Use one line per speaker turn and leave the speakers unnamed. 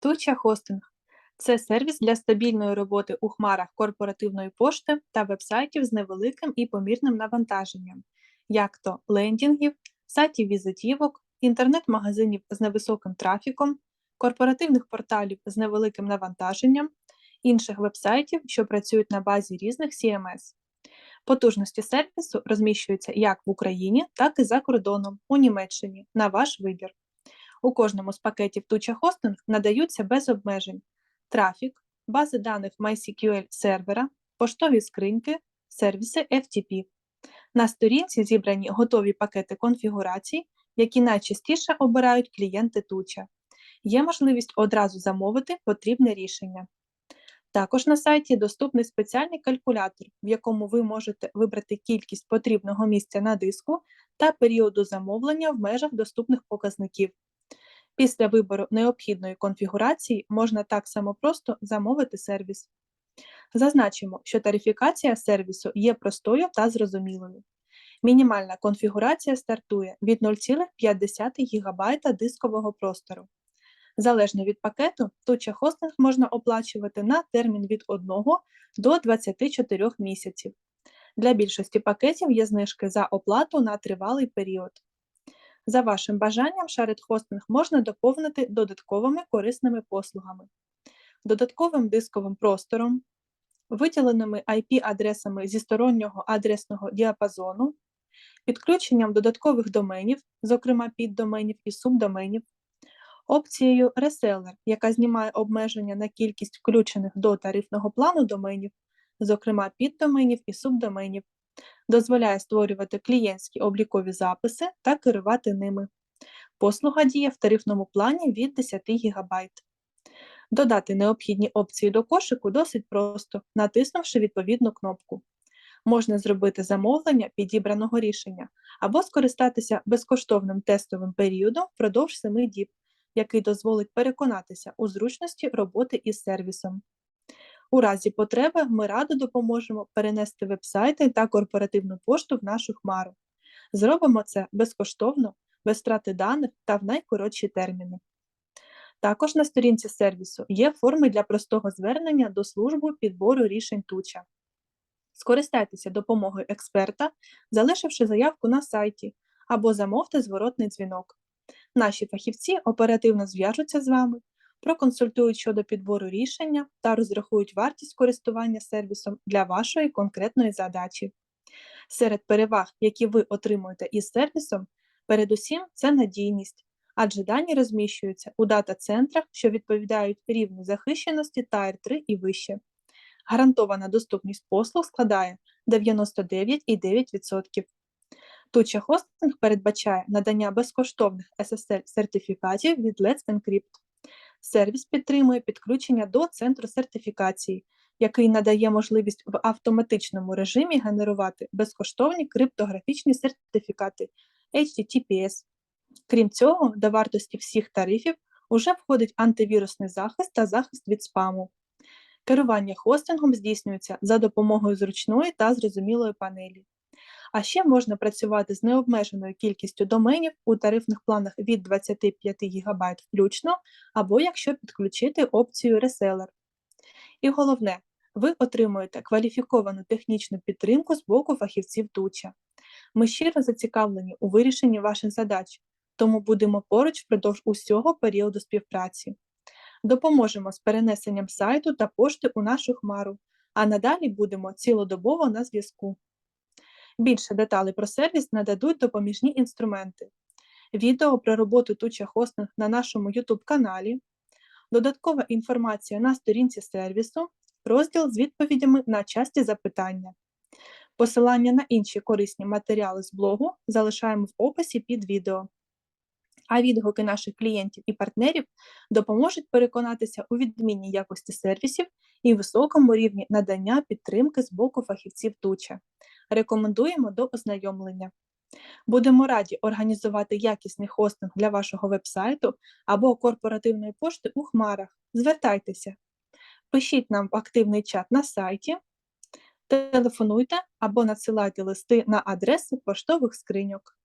Туча Хостинг це сервіс для стабільної роботи у хмарах корпоративної пошти та вебсайтів з невеликим і помірним навантаженням, як то лендінгів, сайтів візитівок, інтернет-магазинів з невисоким трафіком, корпоративних порталів з невеликим навантаженням, інших вебсайтів, що працюють на базі різних CMS. Потужності сервісу розміщуються як в Україні, так і за кордоном у Німеччині на ваш вибір. У кожному з пакетів Туча Хостинг надаються без обмежень трафік, бази даних MySQL сервера, поштові скриньки, сервіси FTP. На сторінці зібрані готові пакети конфігурацій, які найчастіше обирають клієнти Туча. Є можливість одразу замовити потрібне рішення. Також на сайті доступний спеціальний калькулятор, в якому ви можете вибрати кількість потрібного місця на диску та періоду замовлення в межах доступних показників. Після вибору необхідної конфігурації можна так само просто замовити сервіс. Зазначимо, що тарифікація сервісу є простою та зрозумілою. Мінімальна конфігурація стартує від 0,5 ГБ дискового простору. Залежно від пакету, туча хостинг можна оплачувати на термін від 1 до 24 місяців. Для більшості пакетів є знижки за оплату на тривалий період. За вашим бажанням, шарит хостинг можна доповнити додатковими корисними послугами, додатковим дисковим простором, виділеними IP-адресами зі стороннього адресного діапазону, підключенням додаткових доменів, зокрема піддоменів і субдоменів, опцією Reseller, яка знімає обмеження на кількість включених до тарифного плану доменів, зокрема піддоменів і субдоменів, дозволяє створювати клієнтські облікові записи та керувати ними. Послуга діє в тарифному плані від 10 ГБ. Додати необхідні опції до кошику досить просто, натиснувши відповідну кнопку. Можна зробити замовлення підібраного рішення або скористатися безкоштовним тестовим періодом впродовж 7 діб, який дозволить переконатися у зручності роботи із сервісом. У разі потреби ми радо допоможемо перенести вебсайти та корпоративну пошту в нашу хмару. Зробимо це безкоштовно, без втрати даних та в найкоротші терміни. Також на сторінці сервісу є форми для простого звернення до служби підбору рішень Туча. Скористайтеся допомогою експерта, залишивши заявку на сайті або замовте зворотний дзвінок. Наші фахівці оперативно зв'яжуться з вами, проконсультують щодо підбору рішення та розрахують вартість користування сервісом для вашої конкретної задачі. Серед переваг, які ви отримуєте із сервісом, передусім це надійність, адже дані розміщуються у дата-центрах, що відповідають рівню захищеності Tier 3 і вище. Гарантована доступність послуг складає 99,9%. Туча хостинг передбачає надання безкоштовних SSL-сертифікатів від Let's Encrypt. Сервіс підтримує підключення до центру сертифікації, який надає можливість в автоматичному режимі генерувати безкоштовні криптографічні сертифікати HTTPS. Крім цього, до вартості всіх тарифів уже входить антивірусний захист та захист від спаму. Керування хостингом здійснюється за допомогою зручної та зрозумілої панелі. А ще можна працювати з необмеженою кількістю доменів у тарифних планах від 25 ГБ включно, або якщо підключити опцію Reseller. І головне, ви отримуєте кваліфіковану технічну підтримку з боку фахівців Туча. Ми щиро зацікавлені у вирішенні ваших задач, тому будемо поруч впродовж усього періоду співпраці. Допоможемо з перенесенням сайту та пошти у нашу хмару, а надалі будемо цілодобово на зв'язку. Більше деталей про сервіс нададуть допоміжні інструменти, відео про роботу Туча Хостинг на нашому YouTube каналі, додаткова інформація на сторінці сервісу, розділ з відповідями на часті запитання. Посилання на інші корисні матеріали з блогу залишаємо в описі під відео. А відгуки наших клієнтів і партнерів допоможуть переконатися у відмінній якості сервісів і високому рівні надання підтримки з боку фахівців Туча. Рекомендуємо до ознайомлення. Будемо раді організувати якісний хостинг для вашого вебсайту або корпоративної пошти у хмарах. Звертайтеся, пишіть нам в активний чат на сайті, телефонуйте або надсилайте листи на адреси поштових скриньок.